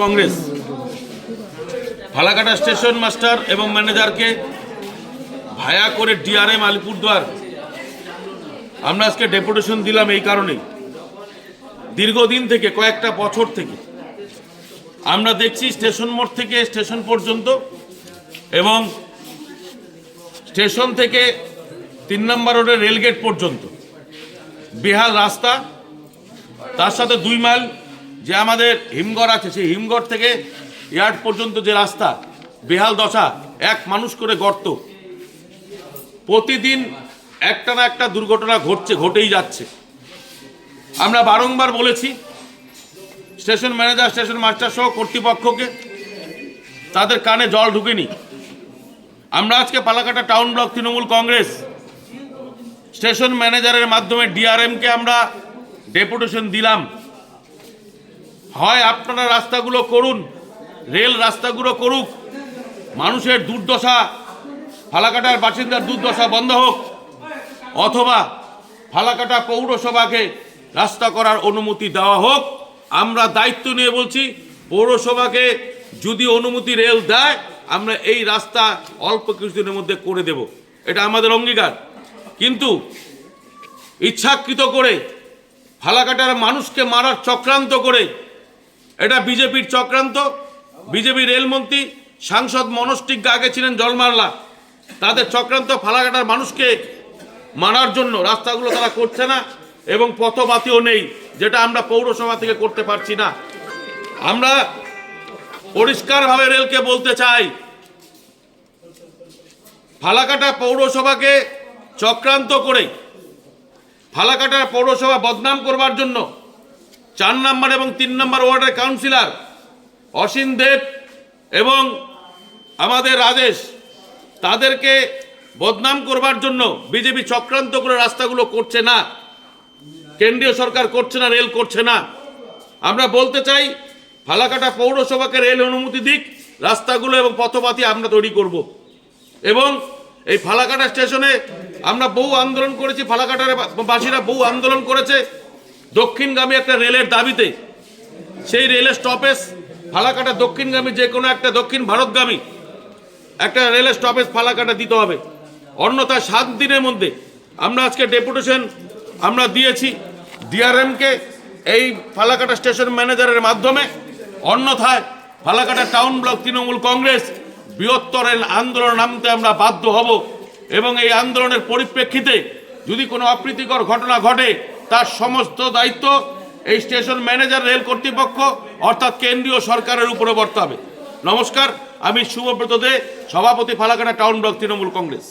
Congress. Falakata station master এবং ম্যানেজারকে ভায়া করে ডিআরএম আলিপুরদুয়ার। আমরা আজকে ডেপুটেশন দিলাম এই কারণেই দীর্ঘদিন থেকে, কয়েকটা বছর থেকে আমরা দেখছি স্টেশন মোড় থেকে স্টেশন পর্যন্ত এবং স্টেশন থেকে তিন নম্বর রোডের রেলগেট পর্যন্ত। বেহাল রাস্তা, তার সাথে দুই মাইল যে আমাদের হিমঘর আছে, সেই হিমঘর থেকে ইয়ার্ড পর্যন্ত যে রাস্তা, বেহাল দশা, এক মানুষ করে গর্ত, প্রতিদিন একটা না একটা দুর্ঘটনা ঘটছে, ঘটেই যাচ্ছে। আমরা বারংবার বলেছি, স্টেশন ম্যানেজার, স্টেশন মাস্টার সহ কর্তৃপক্ষকে, তাদের কানে জল ঢুকেনি। আমরা আজকে Falakata town block Trinamool Congress, station ম্যানেজারের মাধ্যমে ডিআরএমকে আমরা ডেপুটেশন দিলাম। হয় আপনারা রাস্তাগুলো করুন, রেল রাস্তাগুলো করুক, মানুষের দুর্দশা, ফালাকাটার বাসিন্দার দুর্দশা বন্ধ হোক, অথবা ফালাকাটা পৌরসভাকে রাস্তা করার অনুমতি দেওয়া হোক, আমরা দায়িত্ব নিয়ে বলছি, পৌরসভাকে যদি অনুমতি রেল দেয়, আমরা এই রাস্তা অল্প কিছুদিনের মধ্যে করে দেব। এটা আমাদের অঙ্গীকার। কিন্তু ইচ্ছাকৃত করে ফালাকাটার মানুষকে মারার চক্রান্ত করে এটা বিজেপির চক্রান্ত, বিজেপি রেলমন্ত্রী সাংসদ মনস্টিক আগে ছিলেন জলমারলা। তাদের চক্রান্ত ফালাকাটার মানুষকে মারার জন্য রাস্তাগুলো তারা করছে না এবং পথবাতিও নেই, যেটা আমরা পৌরসভা থেকে করতে পারছি না। আমরা পরিষ্কারভাবে রেলকে বলতে চাই, ফালাকাটা পৌরসভাকে চক্রান্ত করে ফালাকাটার পৌরসভা বদনাম করবার জন্য চার নম্বর এবং তিন নম্বর ওয়ার্ডের কাউন্সিলর অসীম দেব এবং আমাদের রাজেশ, তাদেরকে বদনাম করবার জন্য বিজেপি চক্রান্ত করে রাস্তাগুলো করছে না। কেন্দ্রীয় সরকার করছে না, রেল করছে না। আমরা বলতে চাই, ফালাকাটা পৌরসভাকে রেল অনুমতি দিক, রাস্তাগুলো এবং পথপাতি আমরা তৈরি করব। এবং এই ফালাকাটা স্টেশনে আমরা বহু আন্দোলন করেছি, ফালাকাটার বাসীরা বহু আন্দোলন করেছে। দক্ষিণগামী একটা রেলের দাবিতে, সেই রেলের স্টপেজ ফালাকাটা দক্ষিণগামী যে কোনো একটা দক্ষিণ ভারতগামী একটা রেলের স্টপেজ ফালাকাটা দিতে হবে। অন্যথায় সাত দিনের মধ্যে আমরা আজকে ডেপুটেশন আমরা দিয়েছি ডিআরএমকে এই ফালাকাটা স্টেশন ম্যানেজারের মাধ্যমে। অন্যথায় ফালাকাটা টাউন ব্লক তৃণমূল কংগ্রেস বৃহত্তর আন্দোলন নামতে আমরা বাধ্য হব এবং এই আন্দোলনের পরিপ্রেক্ষিতে যদি কোনো অপ্রীতিকর ঘটনা ঘটে তার সমস্ত দায়িত্ব এই স্টেশন ম্যানেজার রেল কর্তৃপক্ষ, অর্থাৎ কেন্দ্রীয় সরকারের উপরে বর্তাবে। নমস্কার, আমি শুভব্রত দে, সভাপতি ফালাকাটা টাউন ব্লক তৃণমূল কংগ্রেস।